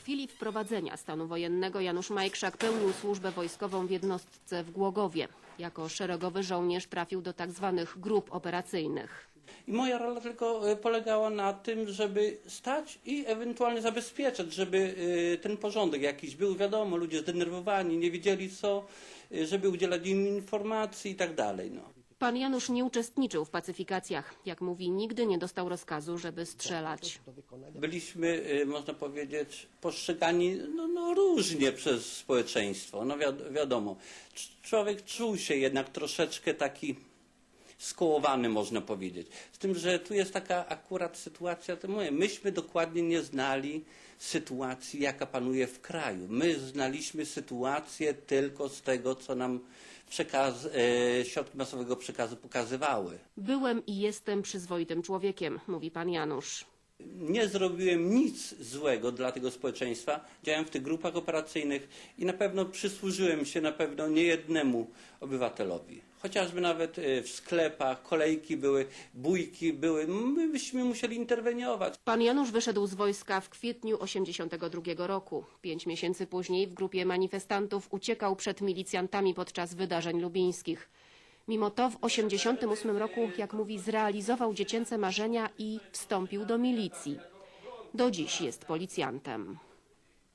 chwili wprowadzenia stanu wojennego Janusz Majkrzak pełnił służbę wojskową w jednostce w Głogowie. Jako szeregowy żołnierz trafił do tak zwanych grup operacyjnych. I moja rola tylko e, polegała na tym, żeby stać i ewentualnie zabezpieczać, żeby e, ten porządek jakiś był. Wiadomo, ludzie zdenerwowani, nie wiedzieli co, e, żeby udzielać im informacji i tak dalej. No. Pan Janusz nie uczestniczył w pacyfikacjach. Jak mówi, nigdy nie dostał rozkazu, żeby strzelać. Byliśmy, e, można powiedzieć, postrzegani no, no, różnie przez społeczeństwo. No wiad wiadomo, Cz- człowiek czuł się jednak troszeczkę taki skołowany, można powiedzieć. Z tym, że tu jest taka akurat sytuacja, to mówię, myśmy dokładnie nie znali sytuacji, jaka panuje w kraju. My znaliśmy sytuację tylko z tego, co nam przekaz, e, środki masowego przekazu pokazywały. Byłem i jestem przyzwoitym człowiekiem, mówi pan Janusz. Nie zrobiłem nic złego dla tego społeczeństwa. Działałem w tych grupach operacyjnych i na pewno przysłużyłem się na pewno niejednemu obywatelowi. Chociażby nawet e, w sklepach kolejki były, bójki były. My byśmy musieli interweniować. Pan Janusz wyszedł z wojska w kwietniu 82 roku. Pięć miesięcy później w grupie manifestantów uciekał przed milicjantami podczas wydarzeń lubińskich. Mimo to w 88 roku, jak mówi, zrealizował dziecięce marzenia i wstąpił do milicji. Do dziś jest policjantem.